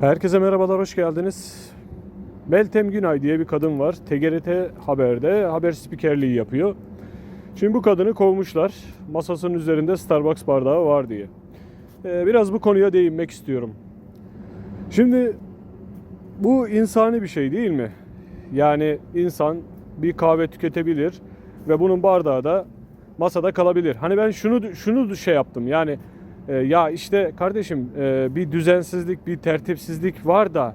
Herkese merhabalar, hoş geldiniz. Meltem Günay diye bir kadın var. TGRT Haber'de haber spikerliği yapıyor. Şimdi bu kadını kovmuşlar. Masasının üzerinde Starbucks bardağı var diye. Ee, biraz bu konuya değinmek istiyorum. Şimdi bu insani bir şey değil mi? Yani insan bir kahve tüketebilir ve bunun bardağı da masada kalabilir. Hani ben şunu şunu şey yaptım. Yani e, ya işte kardeşim e, bir düzensizlik, bir tertipsizlik var da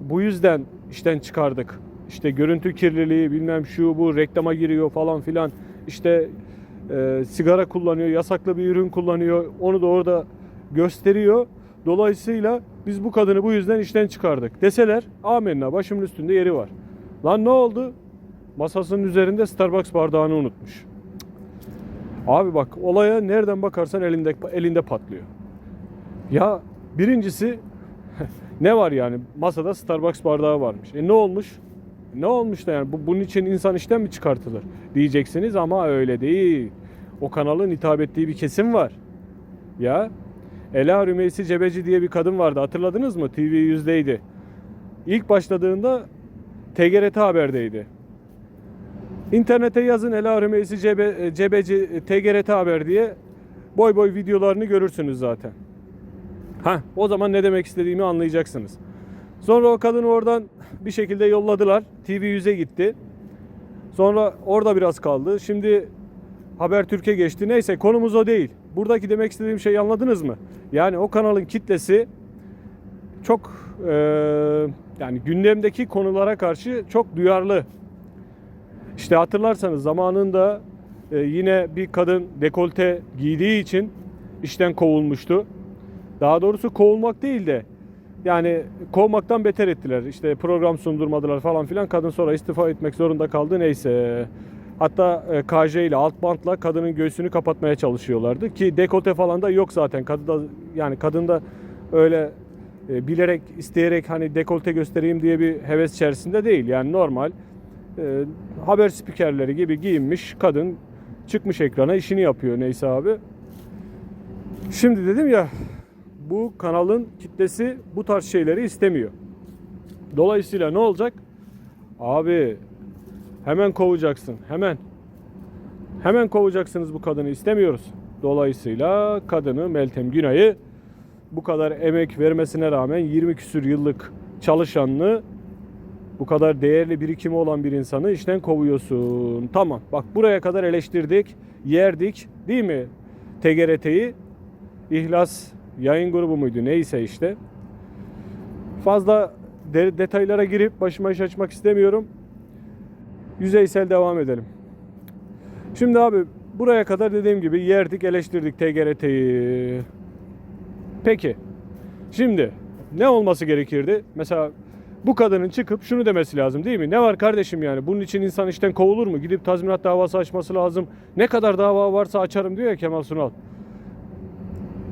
bu yüzden işten çıkardık. İşte görüntü kirliliği bilmem şu bu reklama giriyor falan filan. İşte e, sigara kullanıyor, yasaklı bir ürün kullanıyor. Onu da orada gösteriyor. Dolayısıyla biz bu kadını bu yüzden işten çıkardık deseler amenna başımın üstünde yeri var. Lan ne oldu? Masasının üzerinde Starbucks bardağını unutmuş. Abi bak olaya nereden bakarsan elinde elinde patlıyor. Ya birincisi ne var yani masada Starbucks bardağı varmış. E ne olmuş? Ne olmuş da yani bu, bunun için insan işten mi çıkartılır diyeceksiniz ama öyle değil. O kanalın hitap ettiği bir kesim var. Ya Ela Rümeysi Cebeci diye bir kadın vardı hatırladınız mı? TV yüzdeydi. İlk başladığında TGRT Haber'deydi. İnternete yazın Ela Rümeysi Cebe, Cebeci TGRT Haber diye boy boy videolarını görürsünüz zaten. Ha, o zaman ne demek istediğimi anlayacaksınız. Sonra o kadını oradan bir şekilde yolladılar. TV 100'e gitti. Sonra orada biraz kaldı. Şimdi Habertürk'e geçti. Neyse konumuz o değil. Buradaki demek istediğim şeyi anladınız mı? Yani o kanalın kitlesi çok eee, yani gündemdeki konulara karşı çok duyarlı. İşte hatırlarsanız zamanında e, yine bir kadın dekolte giydiği için işten kovulmuştu. Daha doğrusu kovulmak değil de yani kovmaktan beter ettiler. İşte program sundurmadılar falan filan. Kadın sonra istifa etmek zorunda kaldı. Neyse. Hatta e, KJ ile alt bantla kadının göğsünü kapatmaya çalışıyorlardı ki dekolte falan da yok zaten. Kadında yani kadında öyle e, bilerek isteyerek hani dekolte göstereyim diye bir heves içerisinde değil. Yani normal e, haber spikerleri gibi giyinmiş kadın çıkmış ekrana işini yapıyor neyse abi. Şimdi dedim ya bu kanalın kitlesi bu tarz şeyleri istemiyor. Dolayısıyla ne olacak? Abi hemen kovacaksın. Hemen. Hemen kovacaksınız bu kadını istemiyoruz. Dolayısıyla kadını Meltem Günay'ı bu kadar emek vermesine rağmen 20 küsür yıllık çalışanını bu kadar değerli birikimi olan bir insanı işten kovuyorsun. Tamam bak buraya kadar eleştirdik, yerdik değil mi? TGRT'yi İhlas yayın grubu muydu neyse işte. Fazla de- detaylara girip başıma iş açmak istemiyorum. Yüzeysel devam edelim. Şimdi abi buraya kadar dediğim gibi yerdik, eleştirdik TGRT'yi. Peki. Şimdi ne olması gerekirdi? Mesela bu kadının çıkıp şunu demesi lazım değil mi? Ne var kardeşim yani? Bunun için insan işten kovulur mu? Gidip tazminat davası açması lazım. Ne kadar dava varsa açarım diyor ya Kemal Sunal.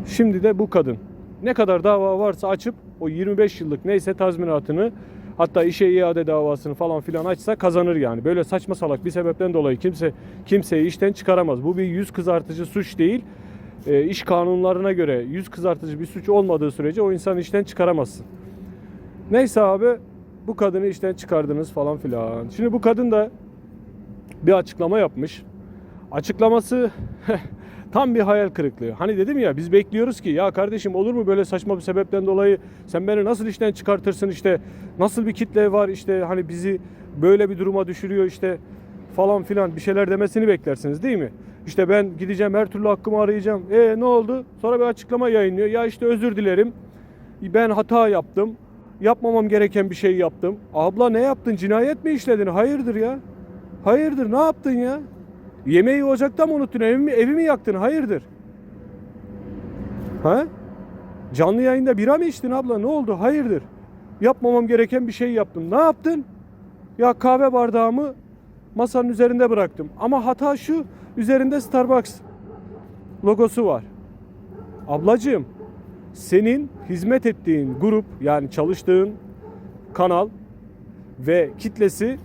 Şimdi de bu kadın ne kadar dava varsa açıp o 25 yıllık neyse tazminatını hatta işe iade davasını falan filan açsa kazanır yani. Böyle saçma salak bir sebepten dolayı kimse kimseyi işten çıkaramaz. Bu bir yüz kızartıcı suç değil. E, iş kanunlarına göre yüz kızartıcı bir suç olmadığı sürece o insanı işten çıkaramazsın. Neyse abi bu kadını işten çıkardınız falan filan. Şimdi bu kadın da bir açıklama yapmış. Açıklaması tam bir hayal kırıklığı. Hani dedim ya biz bekliyoruz ki ya kardeşim olur mu böyle saçma bir sebepten dolayı sen beni nasıl işten çıkartırsın işte nasıl bir kitle var işte hani bizi böyle bir duruma düşürüyor işte falan filan bir şeyler demesini beklersiniz değil mi? İşte ben gideceğim her türlü hakkımı arayacağım. E ne oldu? Sonra bir açıklama yayınlıyor. Ya işte özür dilerim. Ben hata yaptım. Yapmamam gereken bir şey yaptım. Abla ne yaptın? Cinayet mi işledin? Hayırdır ya? Hayırdır? Ne yaptın ya? Yemeği ocakta mı unuttun? Evimi, evimi yaktın? Hayırdır? Ha? Canlı yayında bira mı içtin abla? Ne oldu? Hayırdır? Yapmamam gereken bir şey yaptım. Ne yaptın? Ya kahve bardağımı masanın üzerinde bıraktım. Ama hata şu. Üzerinde Starbucks logosu var. Ablacığım senin hizmet ettiğin grup yani çalıştığın kanal ve kitlesi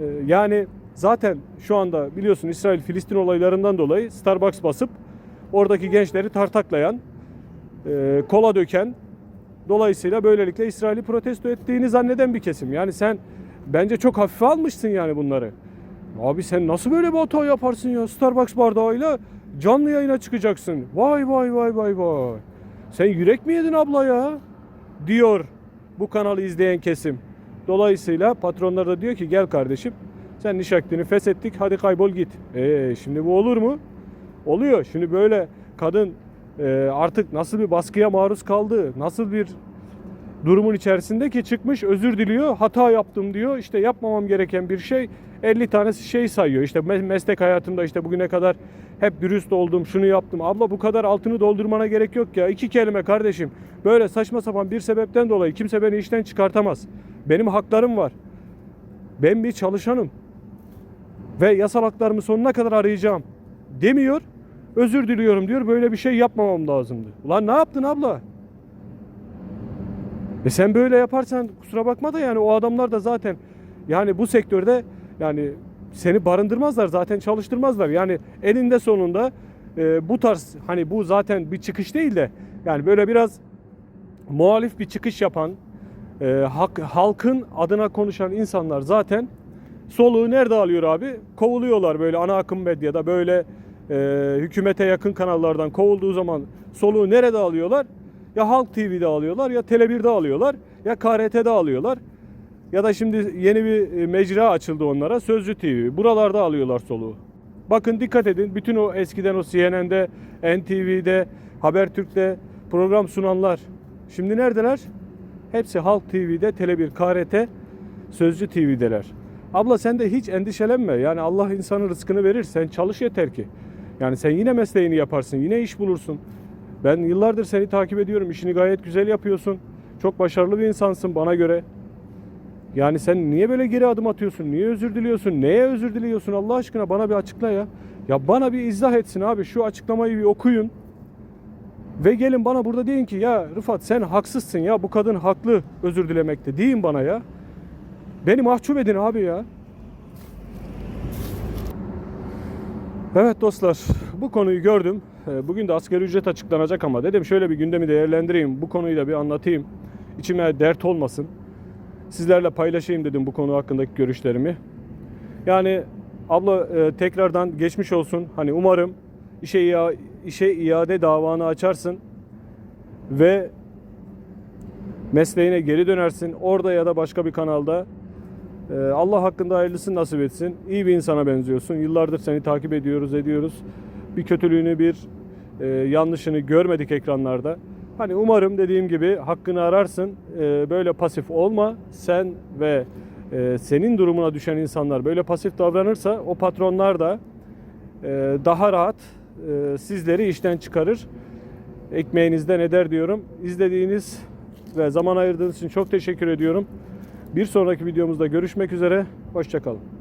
e, yani zaten şu anda biliyorsun İsrail Filistin olaylarından dolayı Starbucks basıp oradaki gençleri tartaklayan, e, kola döken Dolayısıyla böylelikle İsrail'i protesto ettiğini zanneden bir kesim. Yani sen bence çok hafife almışsın yani bunları. Abi sen nasıl böyle bir hata yaparsın ya? Starbucks bardağıyla canlı yayına çıkacaksın. Vay vay vay vay vay. Sen yürek mi yedin abla ya? Diyor bu kanalı izleyen kesim. Dolayısıyla patronlar da diyor ki gel kardeşim sen nişaklini feshettik hadi kaybol git. Ee, şimdi bu olur mu? Oluyor. Şimdi böyle kadın e, artık nasıl bir baskıya maruz kaldı, nasıl bir durumun içerisinde ki çıkmış özür diliyor, hata yaptım diyor. İşte yapmamam gereken bir şey 50 tanesi şey sayıyor. İşte me- meslek hayatımda işte bugüne kadar hep dürüst oldum, şunu yaptım. Abla bu kadar altını doldurmana gerek yok ya. İki kelime kardeşim. Böyle saçma sapan bir sebepten dolayı kimse beni işten çıkartamaz. Benim haklarım var. Ben bir çalışanım. Ve yasal haklarımı sonuna kadar arayacağım. Demiyor. Özür diliyorum diyor. Böyle bir şey yapmamam lazımdı. Ulan ne yaptın abla? E sen böyle yaparsan kusura bakma da yani o adamlar da zaten yani bu sektörde yani seni barındırmazlar zaten çalıştırmazlar. Yani elinde sonunda e, bu tarz hani bu zaten bir çıkış değil de yani böyle biraz muhalif bir çıkış yapan e, hak, halkın adına konuşan insanlar zaten soluğu nerede alıyor abi? Kovuluyorlar böyle ana akım medyada böyle e, hükümete yakın kanallardan kovulduğu zaman soluğu nerede alıyorlar? Ya Halk TV'de alıyorlar ya Tele1'de alıyorlar ya KRT'de alıyorlar. Ya da şimdi yeni bir e, mecra açıldı onlara Sözcü TV. Buralarda alıyorlar soluğu. Bakın dikkat edin bütün o eskiden o CNN'de, NTV'de, Habertürk'te program sunanlar şimdi neredeler? Hepsi Halk TV'de, Tele1, KRT, Sözcü TV'deler. Abla sen de hiç endişelenme. Yani Allah insanın rızkını verir. Sen çalış yeter ki. Yani sen yine mesleğini yaparsın. Yine iş bulursun. Ben yıllardır seni takip ediyorum. İşini gayet güzel yapıyorsun. Çok başarılı bir insansın bana göre. Yani sen niye böyle geri adım atıyorsun? Niye özür diliyorsun? Neye özür diliyorsun? Allah aşkına bana bir açıkla ya. Ya bana bir izah etsin abi. Şu açıklamayı bir okuyun. Ve gelin bana burada deyin ki ya Rıfat sen haksızsın ya. Bu kadın haklı özür dilemekte. Deyin bana ya. Beni mahcup edin abi ya. Evet dostlar bu konuyu gördüm. Ee, Bugün de asgari ücret açıklanacak ama dedim şöyle bir gündemi değerlendireyim. Bu konuyu da bir anlatayım. İçime dert olmasın. Sizlerle paylaşayım dedim bu konu hakkındaki görüşlerimi. Yani abla e, tekrardan geçmiş olsun. Hani umarım işe, işe iade davanı açarsın ve mesleğine geri dönersin. Orada ya da başka bir kanalda ee, Allah hakkında hayırlısını nasip etsin. İyi bir insana benziyorsun. Yıllardır seni takip ediyoruz, ediyoruz. Bir kötülüğünü, bir e, yanlışını görmedik ekranlarda. Hani umarım dediğim gibi hakkını ararsın. Ee, böyle pasif olma. Sen ve e, senin durumuna düşen insanlar böyle pasif davranırsa o patronlar da e, daha rahat e, sizleri işten çıkarır. Ekmeğinizden eder diyorum. İzlediğiniz ve zaman ayırdığınız için çok teşekkür ediyorum. Bir sonraki videomuzda görüşmek üzere. Hoşçakalın.